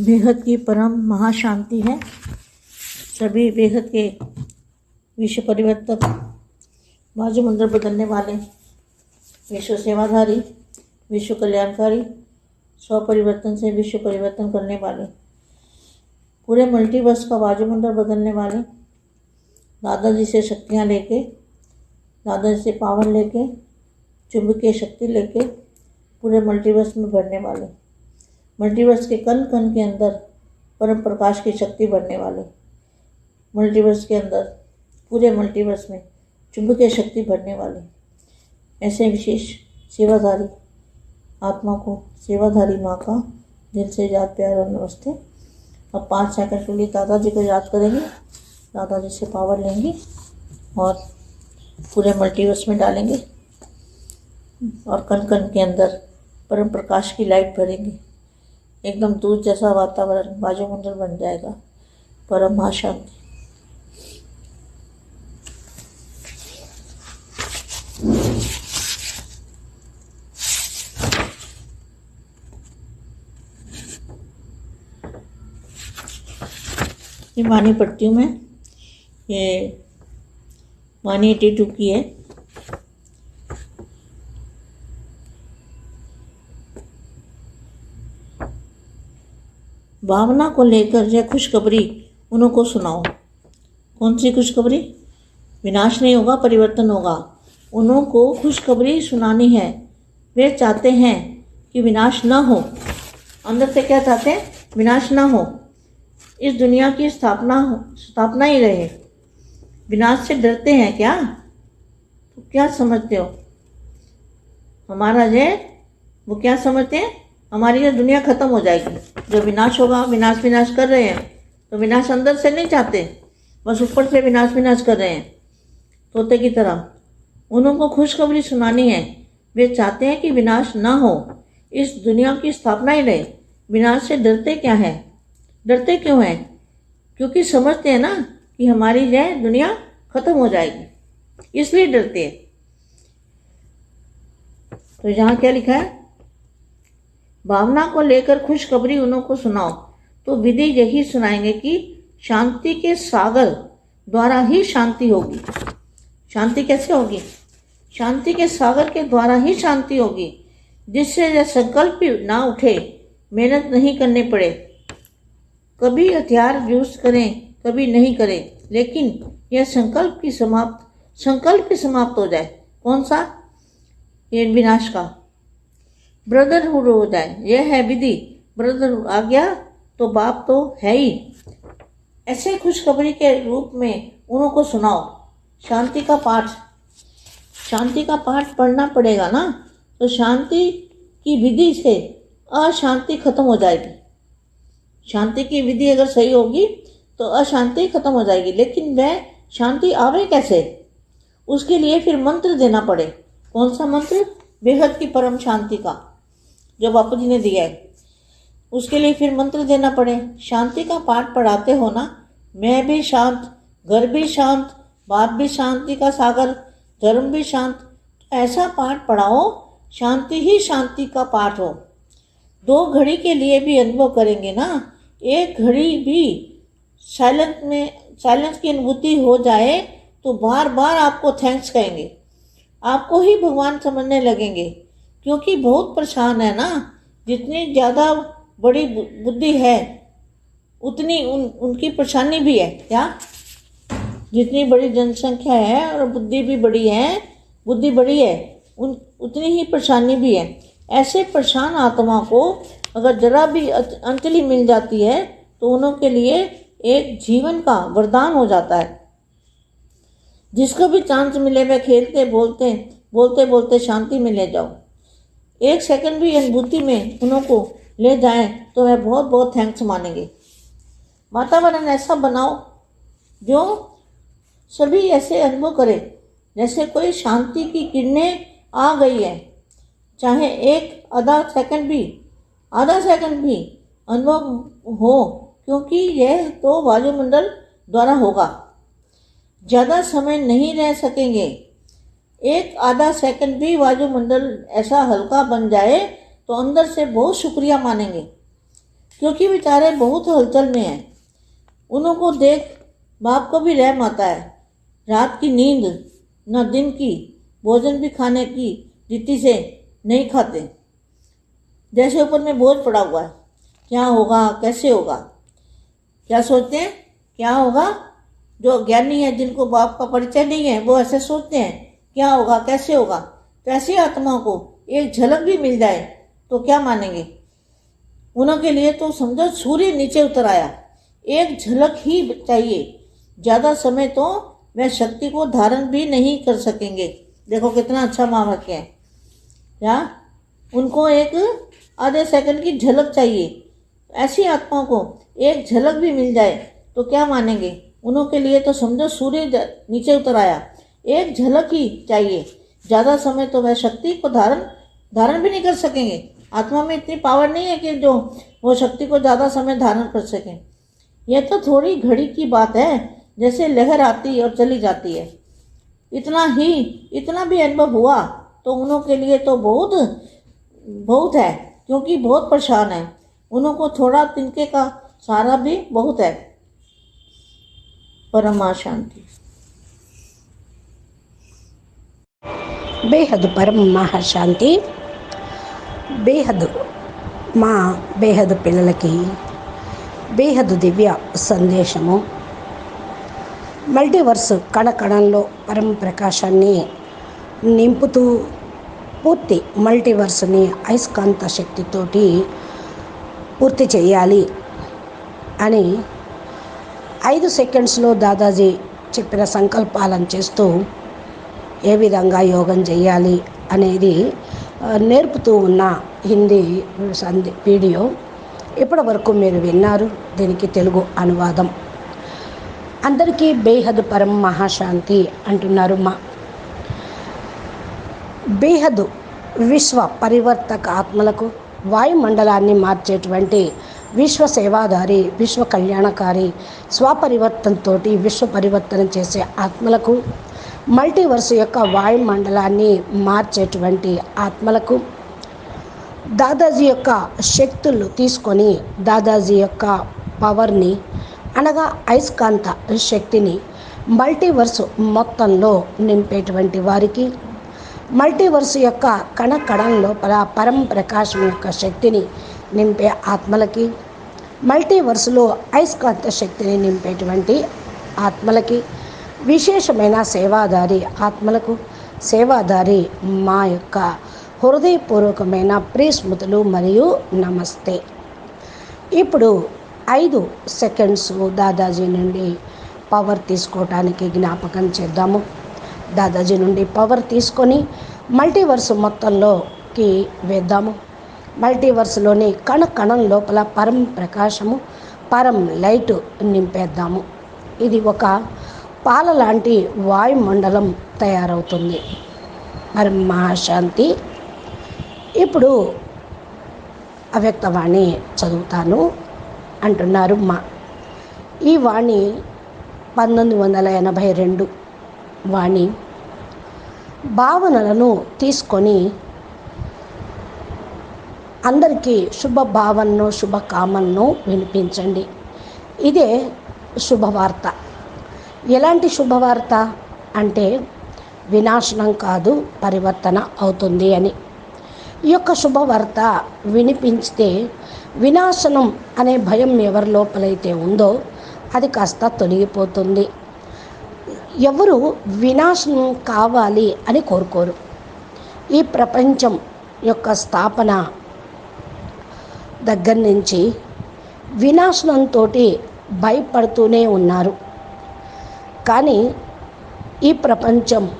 बेहद की परम महाशांति है। सभी बेहद के विश्व परिवर्तक वायुमंडल बदलने वाले, विश्व सेवाधारी, विश्व कल्याणकारी स्व परिवर्तन से विश्व परिवर्तन करने वाले, पूरे मल्टीवर्स का वायुमंडल बदलने वाले दादाजी से शक्तियाँ लेके दादाजी से पावर लेके, चुंबकीय शक्ति लेके पूरे मल्टीवर्स में भरने वाले। मल्टीवर्स के कण कण के अंदर परम प्रकाश की शक्ति बढ़ने वाले। मल्टीवर्स के अंदर, पूरे मल्टीवर्स में चुंबकीय शक्ति भरने वाले। ऐसे विशेष सेवाधारी आत्मा को, सेवाधारी माँ का दिल से याद, प्यार और नमस्ते। अब पाँच सेकंड के लिए दादाजी को याद करेंगे। दादाजी से पावर लेंगे और पूरे मल्टीवर्स में डालेंगे और कण कण के अंदर परम प्रकाश की लाइट भरेंगे। एकदम दूध जैसा वातावरण वायुमंडल बन जाएगा, परम महाशांति ये मानी पट्टी हूँ मैं ये मानी एटी टू की है। भावना को लेकर यह खुशखबरी, उनको सुनाओ। कौन सी खुशखबरी? विनाश नहीं होगा, परिवर्तन होगा। उन्हों को खुशखबरी सुनानी है। वे चाहते हैं कि विनाश न हो। अंदर से क्या चाहते हैं? विनाश ना हो। इस दुनिया की स्थापना स्थापना ही रहे। विनाश से डरते हैं क्या? तो क्या समझते हो? हमारा जो वो क्या समझते हैं? हमारी ये दुनिया खत्म हो जाएगी। जो विनाश होगा, विनाश विनाश कर रहे हैं। तो विनाश अंदर से नहीं चाहते, बस ऊपर से विनाश विनाश कर रहे हैं। तोते की तरह। उनको खुशखबरी सुनानी है। वे चाहते हैं कि विनाश ना हो। इस दुनिया की स्थापना ही रहे विनाश से डरते क्या है? डरते क्यों हैं? क्योंकि समझते हैं ना कि हमारी यह दुनिया खत्म हो जाएगी। इसलिए डरते हैं। तो यहाँ क्या लिखा है? भावना को लेकर खुशखबरी उन्हों को सुनाओ। तो विधि यही सुनाएँगे कि शांति के सागर द्वारा ही शांति होगी। शांति कैसे होगी? शांति के सागर के द्वारा ही शांति होगी, जिससे यह संकल्प ना उठे, मेहनत नहीं करने पड़े। कभी हथियार यूज़ करें, कभी नहीं करें, लेकिन यह संकल्प की समाप्त, संकल्प ही समाप्त हो जाए। कौन सा? ये विनाश का। ब्रदरहुड हो जाए। यह है विधि। ब्रदरहुड आ गया तो बाप तो है ही। ऐसे खुशखबरी के रूप में उन्हों को सुनाओ। शांति का पाठ। शांति का पाठ पढ़ना पड़ेगा ना? तो शांति की विधि से अशांति खत्म हो जाएगी। शांति की विधि अगर सही होगी तो अशांति खत्म हो जाएगी। लेकिन वह शांति आवे कैसे? उसके लिए फिर मंत्र देना पड़े। कौन सा मंत्र? बेहद की परम शांति का। जो बापू जी ने दिया है। उसके लिए फिर मंत्र देना पड़े। शांति का पाठ पढ़ाते हो ना? मैं भी शांत, घर भी शांत, बाप भी शांति का सागर, धर्म भी शांत। ऐसा पाठ पढ़ाओ, शांति ही शांति का पाठ हो। दो घड़ी के लिए भी अनुभव करेंगे ना? एक घड़ी भी साइलेंस में साइलेंस की अनुभूति हो जाए तो बार बार आपको थैंक्स कहेंगे। आपको ही भगवान समझने लगेंगे। क्योंकि बहुत परेशान है ना। जितनी ज़्यादा बड़ी बुद्धि है, उतनी उन, उनकी परेशानी भी है, क्या? जितनी बड़ी जनसंख्या है और बुद्धि भी बड़ी है, बुद्धि बड़ी है, उन, उतनी ही परेशानी भी है। ऐसे परेशान आत्मा को अगर जरा भी अंजलि मिल जाती है तो उन्हों के लिए एक जीवन का वरदान हो जाता है। जिसको भी चांस मिले वह खेलते, बोलते बोलते बोलते शांति में ले जाओ। एक सेकंड भी अनुभूति में उनको ले जाएँ तो वह बहुत बहुत थैंक्स मानेंगे वातावरण ऐसा बनाओ, जो सभी ऐसे अनुभव करें, जैसे कोई शांति की किरणें आ गई है। चाहे एक आधा सेकंड भी, आधा सेकंड भी अनुभव हो, क्योंकि यह तो वायुमंडल द्वारा होगा। ज़्यादा समय नहीं रह सकेंगे। एक आधा सेकंड भी वायुमंडल ऐसा हल्का बन जाए तो अंदर से बहुत शुक्रिया मानेंगे। क्योंकि बेचारे बहुत हलचल में हैं। उनको देख बाप को भी रहम आता है। रात की नींद, न दिन की, भोजन भी खाने की रीति से नहीं खाते। जैसे ऊपर में बोझ पड़ा हुआ है। क्या होगा, कैसे होगा? क्या सोचते हैं? क्या होगा? जो ज्ञानी है, जिनको बाप का परिचय नहीं है, वो ऐसे सोचते हैं। क्या होगा, कैसे होगा? तो ऐसी आत्माओं को एक झलक भी मिल जाए तो क्या मानेंगे? उनके लिए तो समझो सूर्य नीचे उतर आया। एक झलक ही चाहिए। ज़्यादा समय तो वह शक्ति को धारण भी नहीं कर सकेंगे। देखो कितना अच्छा महावाक्य है। या? उनको एक आधे सेकंड की झलक चाहिए। ऐसी आत्माओं को एक झलक भी मिल जाए तो क्या मानेंगे? उनके लिए तो समझो सूर्य नीचे उतर आया। एक झलक ही चाहिए। ज़्यादा समय तो वह शक्ति को धारण धारण भी नहीं कर सकेंगे। आत्मा में इतनी पावर नहीं है कि जो वो शक्ति को ज़्यादा समय धारण कर सकें। यह तो थोड़ी घड़ी की बात है, जैसे लहर आती और चली जाती है। इतना ही, इतना भी अनुभव हुआ तो उनके लिए तो बहुत बहुत है, क्योंकि बहुत परेशान है। उनको थोड़ा तिनके का सहारा भी बहुत है। परमा शांति బేహద్ పరం మహాశాంతి. బేహద్ మా బేహద్ పిల్లలకి బేహద్ దివ్య సందేశము. మల్టీవర్స్ కణకణంలో పరం ప్రకాశాన్ని నింపుతూ పూర్తి మల్టీవర్స్ని అయస్కాంత శక్తితోటి పూర్తి చేయాలి అని ఐదు సెకండ్స్లో దాదాజీ చెప్పిన సంకల్పాలను చేస్తూ ఏ విధంగా యోగం చేయాలి అనేది నేర్పుతూ ఉన్న హిందీ సంది వీడియో ఇప్పటి వరకు మీరు విన్నారు. దీనికి తెలుగు అనువాదం. అందరికీ బేహద్ పరం మహాశాంతి అంటున్నారు మా. బేహద్ విశ్వ పరివర్తక ఆత్మలకు వాయుమండలాన్ని మార్చేటువంటి విశ్వ సేవాదారి విశ్వ కళ్యాణకారి స్వపరివర్తనతోటి విశ్వ పరివర్తన చేసే ఆత్మలకు మల్టీవర్స్ యొక్క వాయుమండలాన్ని మార్చేటువంటి ఆత్మలకు దాదాజీ యొక్క శక్తులు తీసుకొని దాదాజీ యొక్క పవర్ని అనగా అయస్కాంత శక్తిని మల్టీవర్స్ మొత్తంలో నింపేటువంటి వారికి మల్టీవర్స్ యొక్క కణ కణం లోపల పరం ప్రకాశం యొక్క శక్తిని నింపే ఆత్మలకి మల్టీవర్స్లో అయస్కాంత శక్తిని నింపేటువంటి ఆత్మలకి విశేషమైన సేవాదారి ఆత్మలకు సేవాదారి మా యొక్క హృదయపూర్వకమైన ప్రియస్మృతులు మరియు నమస్తే. ఇప్పుడు ఐదు సెకండ్స్ దాదాజీ నుండి పవర్ తీసుకోవటానికి జ్ఞాపకం చేద్దాము. దాదాజీ నుండి పవర్ తీసుకొని మల్టీవర్స్ మొత్తంలోకి వేద్దాము. మల్టీవర్స్లోని కణ కణం లోపల పరం ప్రకాశము పరం లైటు నింపేద్దాము. ఇది ఒక పాల లాంటి వాయుమండలం తయారవుతుంది. మరి మహాశాంతి. ఇప్పుడు అవ్యక్తవాణి చదువుతాను అంటున్నారు మా. ఈ వాణి పంతొమ్మిది వందల ఎనభై రెండు వాణి. భావనలను తీసుకొని అందరికీ శుభ భావనను శుభకామనను వినిపించండి. ఇదే శుభవార్త. ఎలాంటి శుభవార్త అంటే వినాశనం కాదు పరివర్తన అవుతుంది అని. ఈ యొక్క శుభవార్త వినిపించితే వినాశనం అనే భయం ఎవరి లోపలైతే ఉందో అది కాస్త తొలగిపోతుంది. ఎవరు వినాశనం కావాలి అని కోరుకోరు. ఈ ప్రపంచం యొక్క స్థాపన దగ్గర నుంచి వినాశనంతో భయపడుతూనే ఉన్నారు. కానీ ఈ ప్రపంచం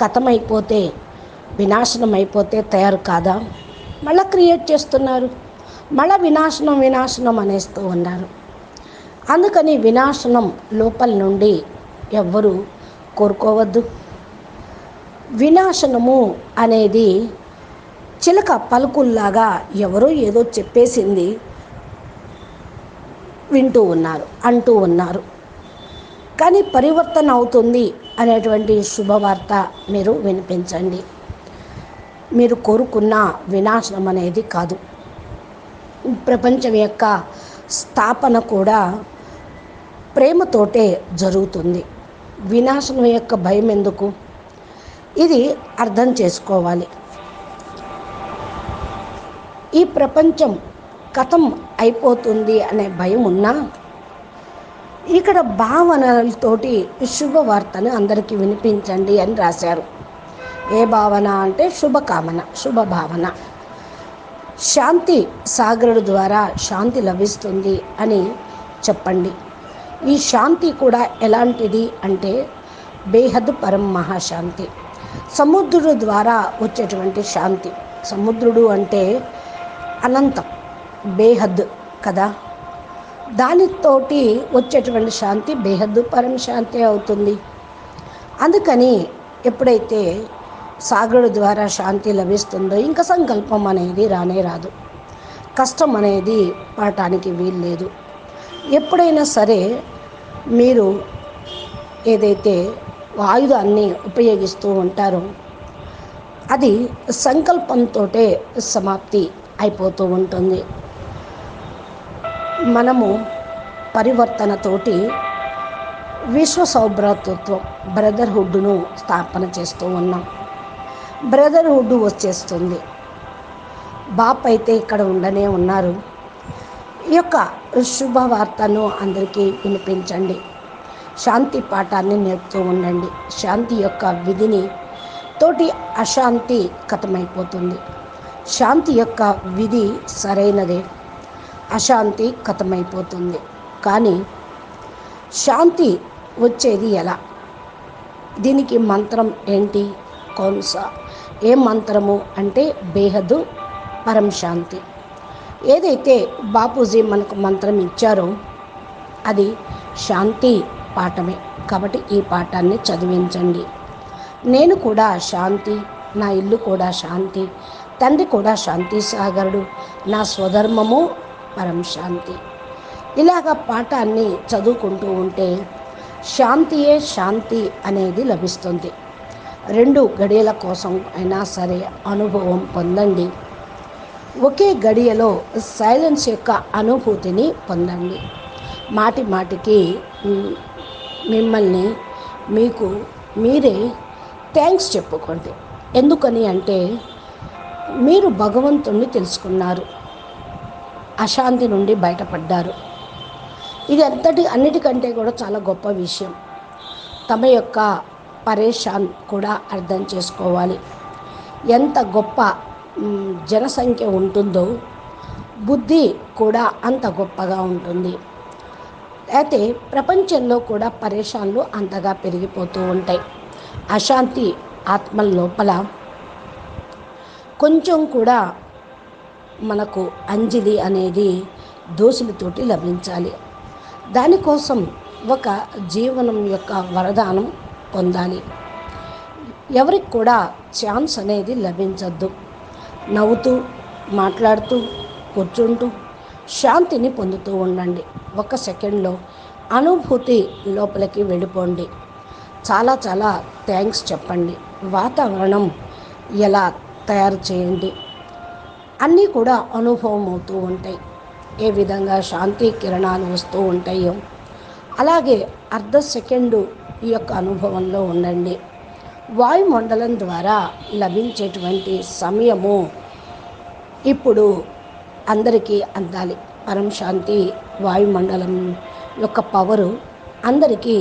కథమైపోతే వినాశనం అయిపోతే తయారు కాదా? మళ్ళీ క్రియేట్ చేస్తున్నారు. మళ్ళీ వినాశనం వినాశనం అనేస్తూ ఉన్నారు. అందుకని వినాశనం లోపల నుండి ఎవ్వరూ కోరుకోవద్దు. వినాశనము అనేది చిలక పలుకుల్లాగా ఎవరో ఏదో చెప్పేసింది వింటూ ఉన్నారు అంటూ ఉన్నారు. కానీ పరివర్తన అవుతుంది అనేటువంటి శుభవార్త మీరు వినిపించండి. మీరు కోరుకున్న వినాశనం అనేది కాదు. ప్రపంచం యొక్క స్థాపన కూడా ప్రేమతోటే జరుగుతుంది. వినాశనం యొక్క భయం ఎందుకు? ఇది అర్థం చేసుకోవాలి. ఈ ప్రపంచం కథం అయిపోతుంది అనే భయం ఉన్నా ఇక్కడ భావనలతోటి శుభవార్తను అందరికీ వినిపించండి అని రాశారు. ఏ భావన అంటే శుభకామన శుభ భావన శాంతి సాగరుడు ద్వారా శాంతి లభిస్తుంది అని చెప్పండి. ఈ శాంతి కూడా ఎలాంటిది అంటే బేహద్ పరం మహాశాంతి. సముద్రుడు ద్వారా వచ్చేటువంటి శాంతి. సముద్రుడు అంటే అనంతం బేహద్ కదా? దానితోటి వచ్చేటువంటి శాంతి బేహద్దు పరం శాంతి అవుతుంది. అందుకని ఎప్పుడైతే సాగరుడు ద్వారా శాంతి లభిస్తుందో ఇంకా సంకల్పం అనేది రానే రాదు. కష్టం అనేది పడటానికి వీల్లేదు. ఎప్పుడైనా సరే మీరు ఏదైతే ఆయుధాన్ని ఉపయోగిస్తూ ఉంటారో అది సంకల్పంతో సమాప్తి అయిపోతూ ఉంటుంది. మనము పరివర్తనతోటి విశ్వ సౌభ్రాతృత్వం బ్రదర్హుడ్ను స్థాపన చేస్తూ ఉన్నాం. బ్రదర్హుడ్ వచ్చేస్తుంది. బాప్ అయితే ఇక్కడ ఉండనే ఉన్నారు. ఈ యొక్క శుభవార్తను అందరికీ వినిపించండి. శాంతి పాఠాన్ని నేర్పుతూ ఉండండి. శాంతి యొక్క విధిని తోటి అశాంతి కథమైపోతుంది. శాంతి యొక్క విధి సరైనదే. అశాంతి కథమైపోతుంది. కానీ శాంతి వచ్చేది ఎలా? దీనికి మంత్రం ఏంటి? కౌన్సా. ఏ మంత్రము అంటే బేహదు పరం శాంతి. ఏదైతే బాపూజీ మనకు మంత్రం ఇచ్చారో అది శాంతి పాఠమే. కాబట్టి ఈ పాఠాన్ని చదివించండి. నేను కూడా శాంతి నా ఇల్లు కూడా శాంతి తండ్రి కూడా శాంతి సాగరుడు నా స్వధర్మము పరం శాంతి. ఇలాగ పాఠాన్ని చదువుకుంటూ ఉంటే శాంతియే శాంతి అనేది లభిస్తుంది. రెండు గడియల కోసం అయినా సరే అనుభవం పొందండి. ఒకే గడియలో సైలెన్స్ యొక్క అనుభూతిని పొందండి. మాటి మాటికి మిమ్మల్ని మీకు మీరే థ్యాంక్స్ చెప్పుకోండి. ఎందుకని అంటే మీరు భగవంతుణ్ణి తెలుసుకున్నారు. అశాంతి నుండి బయటపడ్డారు. ఇది అంతటి అన్నిటికంటే కూడా చాలా గొప్ప విషయం. తమ యొక్క పరేషాన్ కూడా అర్థం చేసుకోవాలి. ఎంత గొప్ప జనసంఖ్య ఉంటుందో బుద్ధి కూడా అంత గొప్పగా ఉంటుంది. అయితే ప్రపంచంలో కూడా పరేషాన్లు అంతగా పెరిగిపోతూ ఉంటాయి. అశాంతి ఆత్మల లోపల కొంచెం కూడా మనకు అంజలి అనేది దోషులతోటి లభించాలి. దానికోసం ఒక జీవనం యొక్క వరదానం పొందాలి. ఎవరికి కూడా ఛాన్స్ అనేది లభించద్దు. నవ్వుతూ మాట్లాడుతూ కూర్చుంటూ శాంతిని పొందుతూ ఉండండి. ఒక సెకండ్లో అనుభూతి లోపలికి వెళ్ళిపోండి. చాలా చాలా థ్యాంక్స్ చెప్పండి. వాతావరణం ఎలా తయారు చేయండి? అన్నీ కూడా అనుభవం అవుతూ ఉంటాయి. ఏ విధంగా శాంతి కిరణాలు వస్తూ ఉంటాయో. అలాగే అర్ధ సెకండు ఈ యొక్క అనుభవంలో ఉండండి. వాయుమండలం ద్వారా లభించేటువంటి సమయము ఇప్పుడు అందరికీ అందాలి. పరం శాంతి వాయుమండలం యొక్క పవరు అందరికీ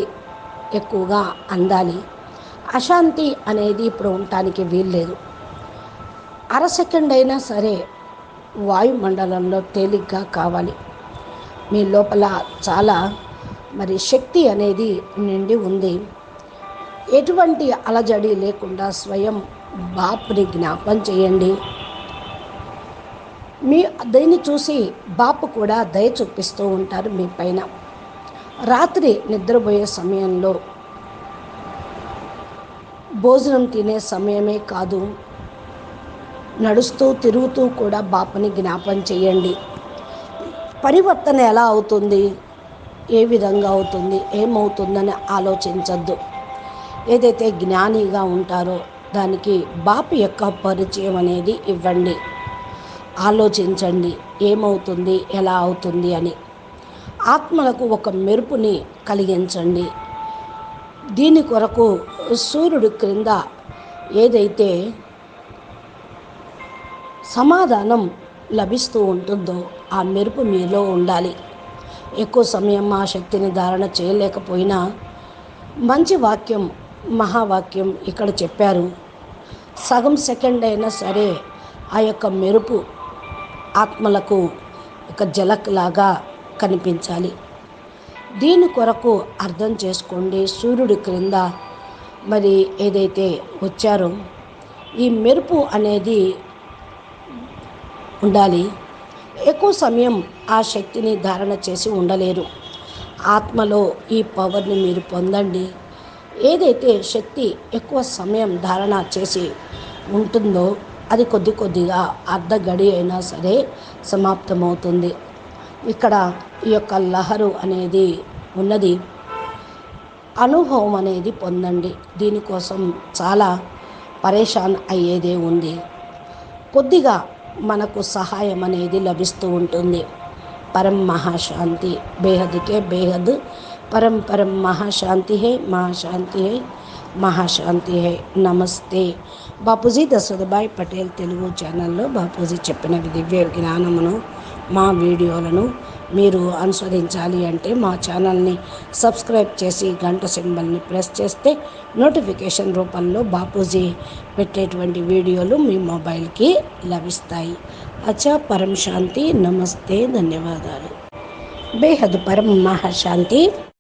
ఎక్కువగా అందాలి. అశాంతి అనేది ఇప్పుడు ఉండటానికి వీల్లేదు. అర సెకండ్ అయినా సరే వాయుమండలంలో తేలిగ్గా కావాలి. మీ లోపల చాలా మరి శక్తి అనేది నిండి ఉంది. ఎటువంటి అలజడి లేకుండా స్వయం బాపుని జ్ఞాపం చేయండి. మీ దీన్ని చూసి బాపు కూడా దయ చూపిస్తూ ఉంటారు మీ పైన. రాత్రి నిద్రపోయే సమయంలో భోజనం తినే సమయమే కాదు నడుస్తూ తిరుగుతూ కూడా బాపుని జ్ఞాపం చేయండి. పరివర్తన ఎలా అవుతుంది? ఏ విధంగా అవుతుంది? ఏమవుతుందని ఆలోచించద్దు. ఏదైతే జ్ఞానిగా ఉంటారో దానికి బాపు యొక్క పరిచయం అనేది ఇవ్వండి. ఆలోచించండి ఏమవుతుంది ఎలా అవుతుంది అని. ఆత్మలకు ఒక మెరుపుని కలిగించండి. దీని కొరకు సూర్యుడు క్రింద ఏదైతే సమాధానం లభిస్తూ ఉంటుందో ఆ మెరుపు మీలో ఉండాలి. ఎక్కువ సమయం ఆ శక్తిని ధారణ చేయలేకపోయినా మంచి వాక్యం మహావాక్యం ఇక్కడ చెప్పారు. సగం సెకండ్ అయినా సరే ఆ యొక్క మెరుపు ఆత్మలకు ఒక జలక్ లాగా కనిపించాలి. దీని కొరకు అర్థం చేసుకోండి సూర్యుడి క్రింద మరి ఏదైతే వచ్చారో. ఈ మెరుపు అనేది ఉండాలి. ఎక్కువ సమయం ఆ శక్తిని ధారణ చేసి ఉండలేరు. ఆత్మలో ఈ పవర్ని మీరు పొందండి. ఏదైతే శక్తి ఎక్కువ సమయం ధారణ చేసి ఉంటుందో అది కొద్ది కొద్దిగా అర్ధ గడి అయినా సరే సమాప్తమవుతుంది. ఇక్కడ ఈ యొక్క లహరు అనేది ఉన్నది. అనుభవం అనేది పొందండి. దీనికోసం చాలా పరేషాన్ అయ్యేదే ఉంది. కొద్దిగా మనకు సహాయం అనేది లభిస్తూ ఉంటుంది. పరం మహాశాంతి. బేహద్కే బేహద్. పరం పరం మహాశాంతి హే మహాశాంతి హే మహాశాంతి హే. నమస్తే. బాపూజీ దశరథభాయ్ పటేల్ తెలుగు ఛానల్లో బాపూజీ చెప్పిన దివ్య జ్ఞానమును మా వీడియోలను మీరు అనుసరించాలి అంటే మా ఛానల్ని సబ్స్క్రైబ్ చేసి గంట సింబల్ని ప్రెస్ చేస్తే నోటిఫికేషన్ రూపంలో బాపూజీ పెట్టేటువంటి వీడియోలు మీ మొబైల్కి లభిస్తాయి. అచ్చా పరం శాంతి నమస్తే ధన్యవాదాలు. బేహద్ పరం మహాశాంతి